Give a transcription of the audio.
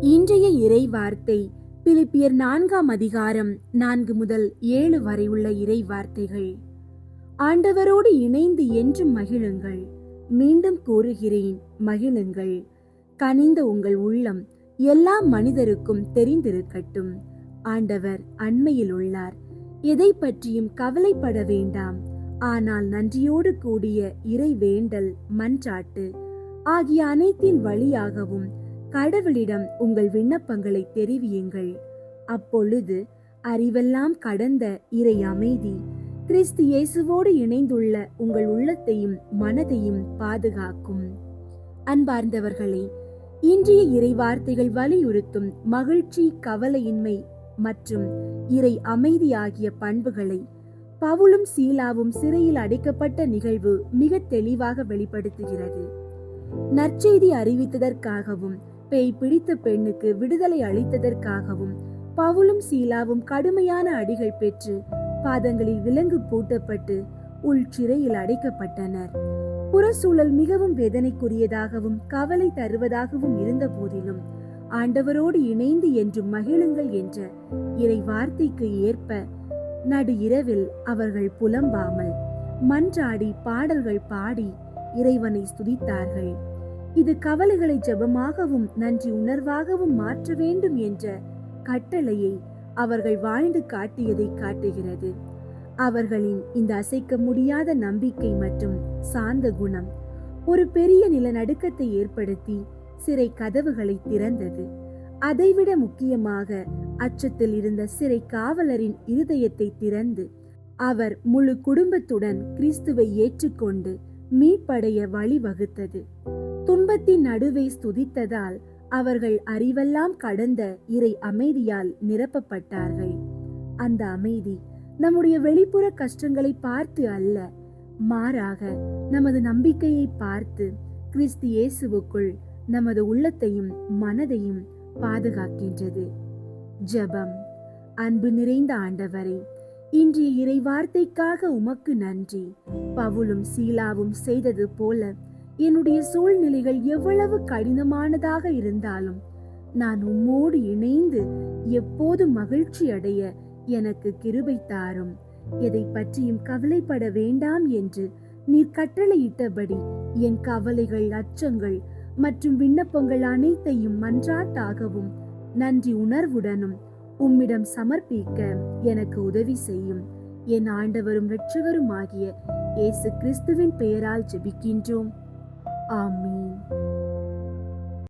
இன்றைய இறை வார்த்தை பிலிப்பியர் நான்காம் அதிகாரம் நான்கு முதல் ஏழு வரை உள்ள இறை வார்த்தைகள் ஆண்டவரோடு இணைந்து என்றும் மகிழுங்கள். மீண்டும் கூறுகிறேன் மகிழுங்கள். கனிந்த உங்கள் உள்ளம் எல்லா மனிதருக்கும் தெரிந்திருக்கட்டும். ஆண்டவர் அண்மையில் உள்ளார். எதை பற்றியும் கவலைப்பட வேண்டாம். ஆனால் நன்றியோடு கூடிய இறை வேண்டல் மன்றாட்டு ஆகிய அனைத்தின் வழியாகவும் கடவுளிடம் உங்கள் விண்ணப்பங்களை தெரிவியுங்கள். அப்பொழுது அறிவெல்லாம் கடந்த இறை அமைதி கிறிஸ்து இயேசுவோடு இணைந்துள்ள உங்கள் உள்ளத்தையும் மனதையும் பாதுகாக்கும். அன்பார்ந்தவர்களே இன்றைய இறை வார்த்தைகள் வலியுறுத்தும் மகிழ்ச்சி கவலையின்மை மற்றும் இறை அமைதி ஆகிய பண்புகளை பவுலும் சீலாவும் சிறையில் அடைக்கப்பட்ட நிகழ்வு மிக தெளிவாக வெளிப்படுத்துகிறது. நற்செய்தி அறிவித்ததற்காகவும் பேய் பிடித்த பெண்ணுக்கு விடுதலை அளித்ததற்காகவும் பவுலும் சீலாவும் கடுமையான அடிகள் பெற்று பாதங்களில் விலங்கு பூட்டப்பட்டு உள் சிறையில் அடைக்கப்பட்டனர். புறச்சூழல் மிகவும் வேதனைக்குரியதாகவும் கவலை தருவதாகவும் இருந்த போதிலும் ஆண்டவரோடு இணைந்து என்று மகிழுங்கள் என்ற இறை வார்த்தைக்கு ஏற்ப நடு இரவில் அவர்கள் புலம்பாமல் மன்றாடி பாடல்கள் பாடி இறைவனை ஸ்துதித்தார்கள். இது கவலைகளை ஜெபமாகவும் நன்றி உணர்வாகவும் மாற்ற வேண்டும் என்ற கட்டளையை அவர்கள் வாழ்ந்து காட்டியதை காட்டுகிறது. அவர்களின் இந்த அசைக்க முடியாத நம்பிக்கை மற்றும் சார்ந்த குணம் ஒரு பெரிய நிலநடுக்கத்தை ஏற்படுத்தி சிறை கதவுகளை திறந்தது. அதைவிட முக்கியமாக அச்சத்தில் இருந்த சிறை காவலரின் இருதயத்தை திறந்து அவர் முழு குடும்பத்துடன் கிறிஸ்துவை ஏற்றுக்கொண்டு மீட்படைய வழிவகுத்தது. துன்பத்தின் நடுவே ஸ்துதித்ததால் அவர்கள் அறிவெல்லாம் கடந்த இறை அமைதியால் நிரப்பப்பட்டார்கள். அந்த அமைதி நம்முடைய வெளிப்புற கஷ்டங்களை பார்த்து அல்ல மாறாக நமது நம்பிக்கையை பார்த்து கிறிஸ்து இயேசுவுக்குள் நமது உள்ளத்தையும் மனதையும் பாதுகாக்கின்றது. ஜெபம். அன்பு நிறைந்த ஆண்டவரே இன்றைய இறை வார்த்தைக்காக உமக்கு நன்றி. பவுலும் சீலாவும் செய்தது போல என்னுடைய சூழ்நிலைகள் எவ்வளவு கடினமானதாக இருந்தாலும் நான் உம்மோடு இணைந்து எப்போது மகிழ்ச்சி அடைய எனக்கு கிருபை தாரும். எதை பற்றியும் கவலைப்பட வேண்டாம் என்று நீர் கட்டளையிட்டபடி என் கவலைகள் அச்சங்கள் மற்றும் விண்ணப்பங்கள் அனைத்தையும் மன்றாட்டாகவும் நன்றி உணர்வுடனும் உம்மிடம் சமர்ப்பிக்க எனக்கு உதவி செய்யும். என் ஆண்டவரும் இரட்சகருமாகிய இயேசு கிறிஸ்துவின் பெயரால் ஜெபிக்கின்றோம். Amen.